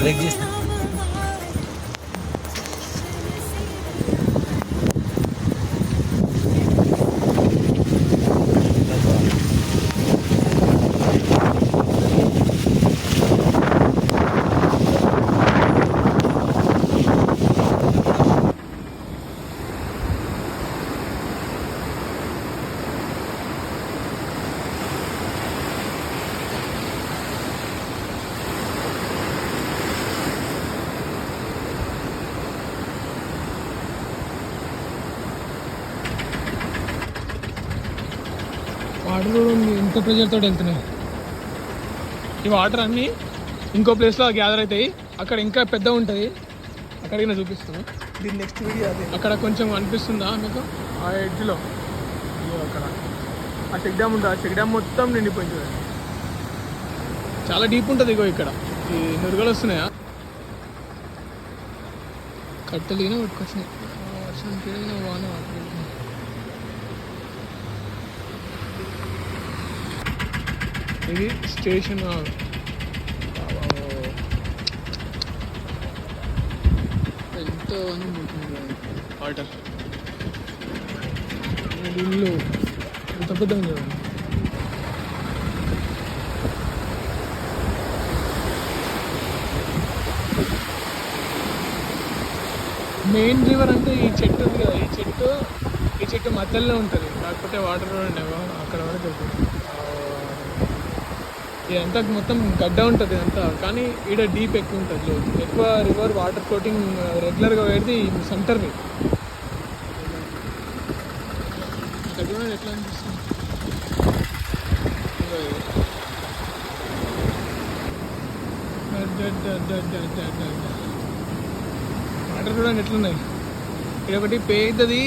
Break చేస్తా. Water కూడా ఉంది. ఎంత ప్రెజర్ తోటి వెళ్తున్నాయి ఈ వాటర్ అన్నీ ఇంకో ప్లేస్లో గ్యాదర్ అవుతాయి. అక్కడ ఇంకా పెద్ద ఉంటుంది. అక్కడికి నేను చూపిస్తాను. దీని నెక్స్ట్ వీడియో అదే. అక్కడ కొంచెం అనిపిస్తుందా మీకు? ఆ ఎడ్జ్లో. ఇదిగో అక్కడ. ఆ చెక్ డ్యామ్ ఉంటుంది ఆ చెక్ డ్యామ్ మొత్తం నిండిపోయింది చాలా డీప్ ఉంటుంది ఇగో ఇక్కడ. ఈ నురుగలు వస్తున్నాయా? కట్టెలిగిన పట్టుకొచ్చినాయి. ఆ వర్షానికి వాన పట్టుకెళ్తున్నాయి. ఇది స్టేషన్ ఎంత వాటర్ ఇల్లు ఎంత పెద్ద చూడండి. మెయిన్ రివర్ అంటే ఈ చెట్టు ఉంది కదా ఈ చెట్టు ఈ చెట్టు మధ్యలో ఉంటుంది. కాకపోతే వాటర్ ఉండేవా అక్కడ వరకు వెళ్తుంది. ఇదంతా మొత్తం గడ్డ ఉంటుంది ఇదంతా. కానీ ఈడ డీప్ ఎక్కువ ఉంటుంది. లోతు. ఎక్కువ రివర్ వాటర్ ఫ్లోటింగ్ రెగ్యులర్గా పెడితే సెంటర్ని ఇక్కడ చూడండి ఎట్లా అనిపిస్తుంది. వాటర్ చూడండి ఎట్లున్నాయి. ఇక్కడ ఒకటి పెద్దది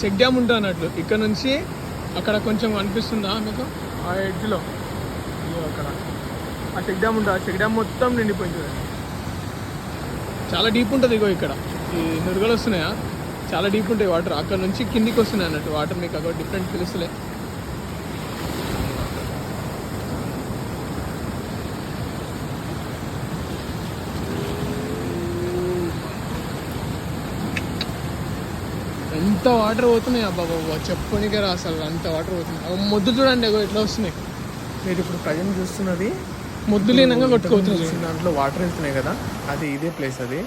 సెక్ డ్యామ్ ఉంటుంది అన్నట్లు. ఇక్కడ నుంచి అక్కడ కొంచెం అనిపిస్తుందా మీకు? ఆ ఎడ్జ్లో అక్కడ ఆ చెక్ డ్యామ్ ఉంటుంది ఆ చెక్ డ్యామ్ మొత్తం నిండిపోయింది చూడండి. చాలా డీప్ ఉంటుంది ఇగో ఇక్కడ. ఈ నురుగలు వస్తున్నాయా? చాలా డీప్ ఉంటాయి వాటర్. అక్కడ నుంచి కిందికి వస్తున్నాయి అన్నట్టు. వాటర్ మీకు అక్కడ డిఫరెంట్ తెలుసులే. ఎంత వాటర్ పోతున్నాయి అబ్బా చెప్పనికే రా అసలు అంత వాటర్ పోతున్నాయి. మొద్దు చూడండి ఎగో ఎట్లా వస్తున్నాయి. మీరు ఇప్పుడు ప్రజెంట్ చూస్తున్నది మొద్దు లీనంగా కొట్టుకోవచ్చు దాంట్లో వాటర్ వెళ్తున్నాయి కదా అది ఇదే ప్లేస్ అది.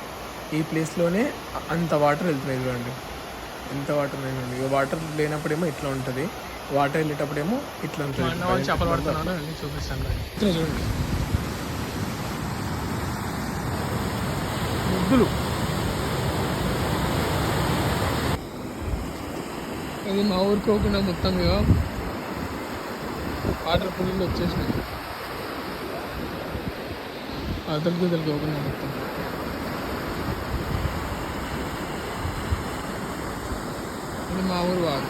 ఈ ప్లేస్లోనే అంత వాటర్ వెళ్తున్నాయి చూడండి. ఎంత వాటర్ చూడండి. వాటర్ లేనప్పుడేమో ఇట్లా ఉంటుంది. వాటర్ వెళ్ళేటప్పుడేమో ఇట్లా ఉంటుంది. చేపలు పడుతున్నాడు అన్ని చూపిస్తాను చూడండి. ముద్దులు. ఇది మా ఊరుకోకుండా మొత్తం వాటర్ ఫుల్ వచ్చేసినాయి. అదలు కుదలు కోకుండా మొత్తం ఇది మా ఊరు వాడు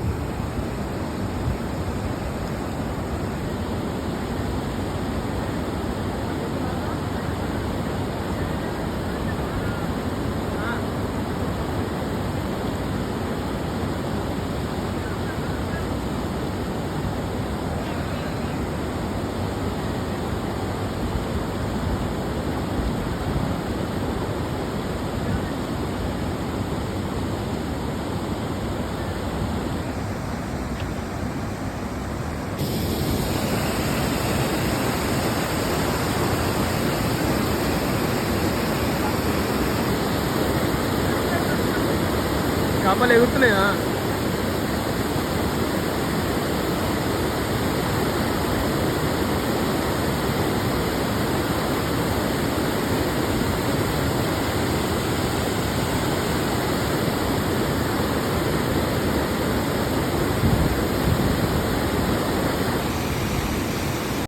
చేపలు ఎగురుతున్నాయా?